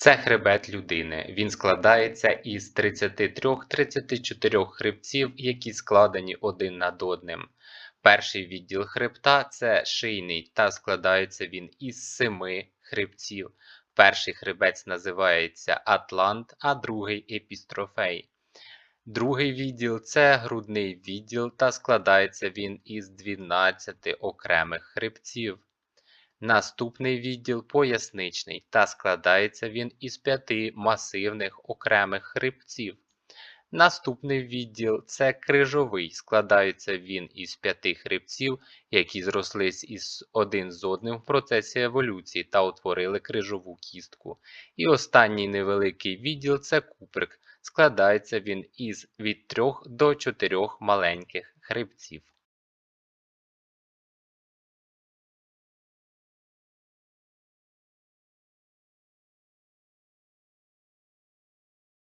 Це хребет людини. Він складається із 33-34 хребців, які складені один над одним. Перший відділ хребта це шийний, та складається він із семи хребців. Перший хребець називається Атлант, а другий епістрофей. Другий відділ це грудний відділ, та складається він із 12 окремих хребців. Наступний відділ поясничний, та складається він із п'яти масивних окремих хребців. Наступний відділ це крижовий, складається він із п'яти хребців, які зрослись із один з одним в процесі еволюції та утворили крижову кістку. І останній невеликий відділ це куприк, складається він із від трьох до чотирьох маленьких хребців.